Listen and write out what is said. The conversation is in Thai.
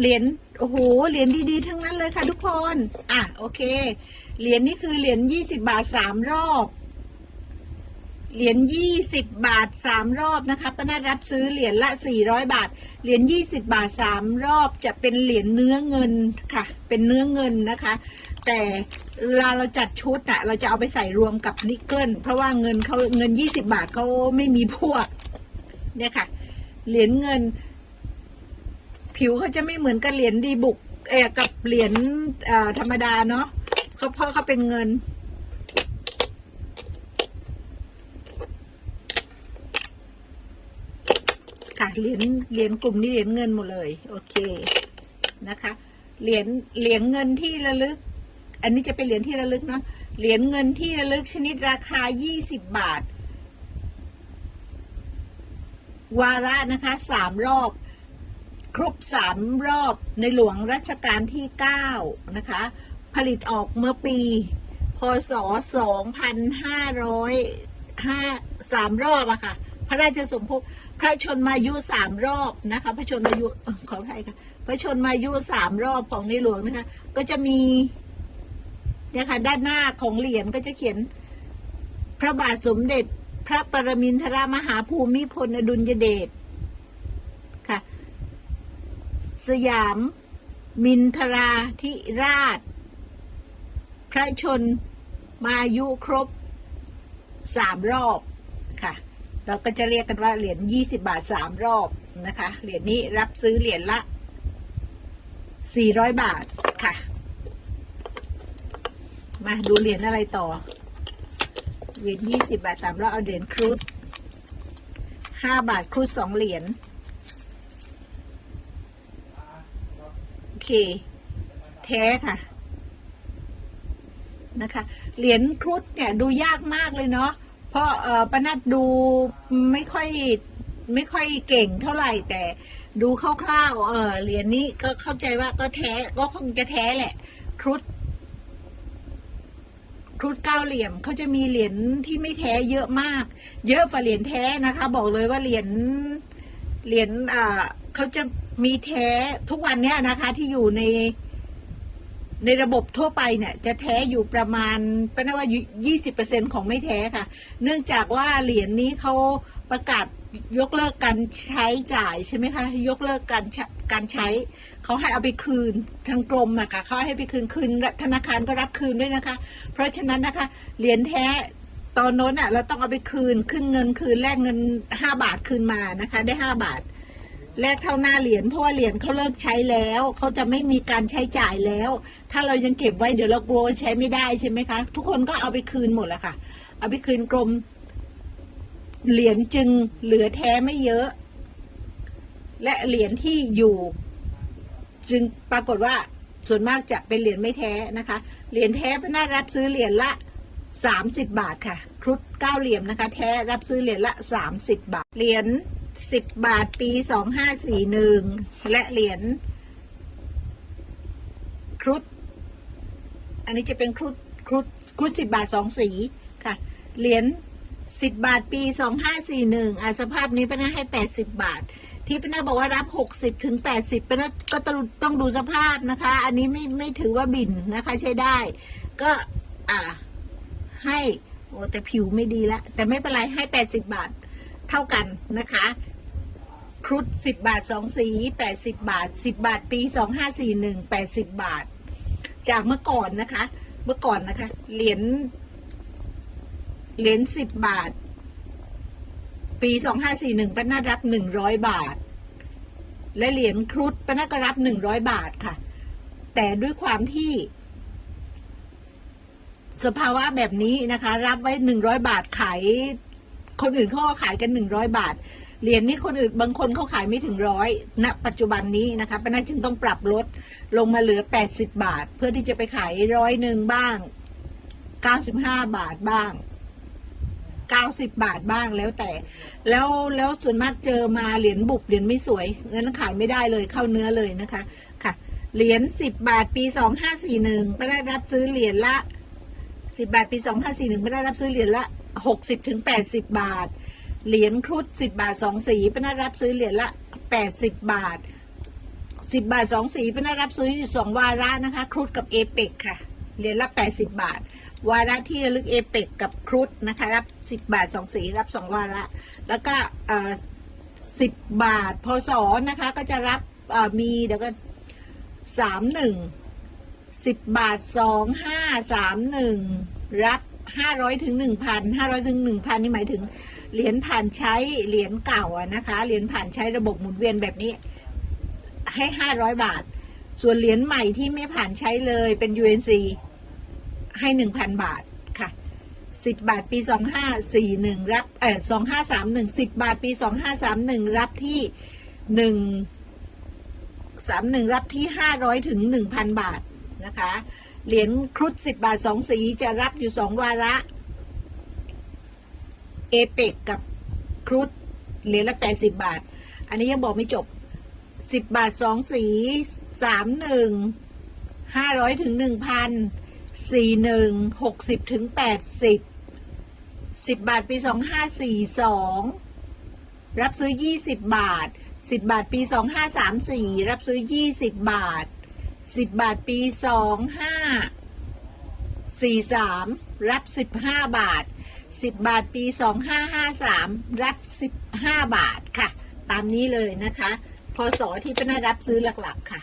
เหรียญโอ้โหเหรียญดีๆ ทั้งนั้นเลยค่ะทุกคน อะโอเค เหรียญนี่คือเหรียญยี่สิบาทสามรอบ เหรียญยี่สิบบาทสามรอบนะคะป้านารับซื้อเหรียญละสี่ร้อยบาท เหรียญยี่สิบาทสามรอบจะเป็นเหรียญเนื้อเงินค่ะ เป็นเนื้อเงินนะคะ แต่เวลาเราจัดชุดอะเราจะเอาไปใส่รวมกับนิกเกิลเพราะว่าเงินเขาเงินยี่สิบาทเขาไม่มีพวก เนี่ยค่ะ เหรียญเงิน ผิวเขาจะไม่เหมือนกับเหรียญดีบุกเออกับเหรียญธรรมดาเนาะเขาเพราะเขาเป็นเงิน ค่ะเหรียญเหรียญกลุ่มนี้เหรียญเงินหมดเลย โอเคนะคะ เหรียญเหรียญเงินที่ระลึก อันนี้จะเป็นเหรียญที่ระลึกเนาะเหรียญเงินที่ระลึกชนิดราคา 20 บาท วาระนะคะสามรอบ ครบสามรอบในหลวงรัชกาลที่ 9 นะคะ ผลิตออกเมื่อปี พศ 2500ห้าสามรอบอะค่ะ พระราชสมภพพระชนมายุสามรอบนะคะ พระชนมายุขออภัยค่ะ พระชนมายุสามรอบของในหลวงนะคะ ก็จะมีเนี่ยค่ะด้านหน้าของเหรียญก็จะเขียนพระบาทสมเด็จ พระปรมินทรมหาภูมิพลอดุลยเดช สยาม มินทราธิราช พระชนมายุครบสามรอบค่ะ เราก็จะเรียกกันว่าเหรียญยี่สิบาทสามรอบนะคะ เหรียญนี้รับซื้อเหรียญละสี่ร้อยบาทค่ะ มาดูเหรียญอะไรต่อ เหรียญยี่สิบาทสามรอบเอาเหรียญครุฑห้าบาทครุฑสองเหรียญ โอ เคแท้ค่ะ นะคะ เหรียญครุฑเนี่ยดูยากมากเลยเนาะเพราะเออปนัดดูไม่ค่อยไม่ค่อยเก่งเท่าไหร่ แต่ดูคร่าวๆเออเหรียญนี้ก็เข้าใจว่าก็แท้ก็คงจะแท้แหละ ครุฑครุฑเก้าเหลี่ยมเขาจะมีเหรียญที่ไม่แท้เยอะมาก เยอะกว่าเหรียญแท้นะคะ บอกเลยว่าเหรียญเหรียญอ่า เขาจะมีแท้ทุกวันเนี้ยนะคะ ที่อยู่ในในระบบทั่วไปเนี่ย จะแท้อยู่ประมาณเป็นว่ายี่สิบเปอร์เซ็นของไม่แท้ค่ะ เนื่องจากว่าเหรียญนี้เขาประกาศยกเลิกการใช้จ่ายใช่ไหมคะ ยกเลิกการการใช้ เขาให้เอาไปคืนทางกรมอะค่ะเขาให้ไปคืนคืนธนาคารก็รับคืนด้วยนะคะ เพราะฉะนั้นนะคะเหรียญแท้ตอนโน้นอะเราต้องเอาไปคืนขึ้นเงินคืนแลกเงินห้าบาทคืนมานะคะ ได้ห้าบาท แลกเท่าหน้าเหรียญเพราะว่าเหรียญเขาเลิกใช้แล้วเขาจะไม่มีการใช้จ่ายแล้ว ถ้าเรายังเก็บไว้เดี๋ยวเรากลัวใช้ไม่ได้ใช่ไหมคะ ทุกคนก็เอาไปคืนหมดแหละค่ะ เอาไปคืนกรมเหรียญจึงเหลือแท้ไม่เยอะ และเหรียญที่อยู่ จึงปรากฏว่าส่วนมากจะเป็นเหรียญไม่แท้นะคะ เหรียญแท้พน่ารับซื้อเหรียญละสามสิบบาทค่ะ ครุฑเก้าเหลี่ยมนะคะ แท้รับซื้อเหรียญละสามสิบบาท เหรียญ สิบบาทปีสองห้าสี่หนึ่งและเหรียญครุฑอันนี้จะเป็นครุฑครุฑครุฑสิบบาทสองสีค่ะ เหรียญสิบบาทปีสองห้าสี่หนึ่งอะสภาพนี้เป็นให้แปดสิบบาท ที่เป็นบอกว่ารับหกสิบถึงแปดสิบเป็นก็ต้องต้องดูสภาพนะคะ อันนี้ไม่ไม่ถือว่าบินนะคะใช้ได้ ก็อ่าให้โอ้แต่ผิวไม่ดีละแต่ไม่เป็นไรให้แปดสิบบาทเท่ากันนะคะ รุฑสิบบาทสองสีแปดสิบบาทสิบบาทปีสองห้าสี่หนึ่งแปดสิบบาท จากเมื่อก่อนนะคะ เมื่อก่อนนะคะ เหรียญเหรียญสิบบาท ปีสองห้าสี่หนึ่งป้านารับหนึ่งร้อยบาท และเหรียญครุฑป้านาก็รับหนึ่งร้อยบาทค่ะ แต่ด้วยความที่สภาวะแบบนี้นะคะ รับไว้หนึ่งร้อยบาทขายคนอื่นเขาก็ขายกันหนึ่งร้อยบาท เหรียญนี้คนอื่นบางคนเขาขายไม่ถึงร้อยณปัจจุบันนี้นะคะป้านาจึงต้องปรับลดลงมาเหลือแปดสิบาท เพื่อที่จะไปขายร้อยหนึ่งบ้างเก้าสิบาทบ้างเก้าสิบาทบ้างแล้วแต่ แล้วแล้วส่วนมากเจอมาเหรียญบุบเหรียญไม่สวยงั้นขายไม่ได้เลยเข้าเนื้อเลยนะคะค่ะเหรียญสิบาทปีสองห้าสี่หนึ่งป้าได้รับซื้อเหรียญละสิบาทปีสองห้าสี่หนึ่งป้าได้รับซื้อเหรียญละหกสิบถึงแปดสิบบาท เหรียญครุฑสิบบาทสองสีป้าได้รับซื้อเหรียญละแปดสิบบาทสิบบาทสองสีเป็นได้รับซื้อสองวาระนะคะครุฑกับเอเปกค่ะเหรียญละแปดสิบบาท วาระที่ระลึกเอเปกกับครุฑนะคะรับสิบบาทสองสีรับสองวาระ แล้วก็สิบบาทพศนะคะก็จะรับมีเดี๋ยวก็สามหนึ่งสิบบาทสองห้าสามหนึ่งรับ ห้าร้อยถึงหนึ่งพันห้าร้อยถึงหนึ่งพันนี่หมายถึงเหรียญผ่านใช้เหรียญเก่าอะนะคะเหรียญผ่านใช้ระบบหมุนเวียนแบบนี้ ให้ห้าร้อยบาท ส่วนเหรียญใหม่ที่ไม่ผ่านใช้เลยเป็น UNC ให้หนึ่งพันบาทค่ะสิบบาทปีสองห้าสี่หนึ่งรับเออสองห้าสามหนึ่งสิบบาทปีสองห้าสามหนึ่งรับที่หนึ่งสามหนึ่งรับที่ห้าร้อยถึงหนึ่งพันบาทนะคะ เหรียญครุฑสิบบาทสองสีจะรับอยู่สองวาระ เอเปกกับครุฑเหรียญละแปดสิบบาท อันนี้ยังบอกไม่จบสิบบาทสองสีสามหนึ่งห้าร้อยถึงหนึ่งพันสี่หนึ่งหกสิบถึงแปดสิบสิบบาทปีสองห้าสี่สองรับซื้อยี่สิบบาทสิบบาทปีสองห้าสามสี่รับซื้อยี่สิบบาท สิบบาทปีสองห้าสี่สามรับสิบห้าบาทสิบบาทปีสองห้าห้าสามรับสิบห้าบาทค่ะ ตามนี้เลยนะคะพศที่เป็นรับซื้อหลักๆค่ะ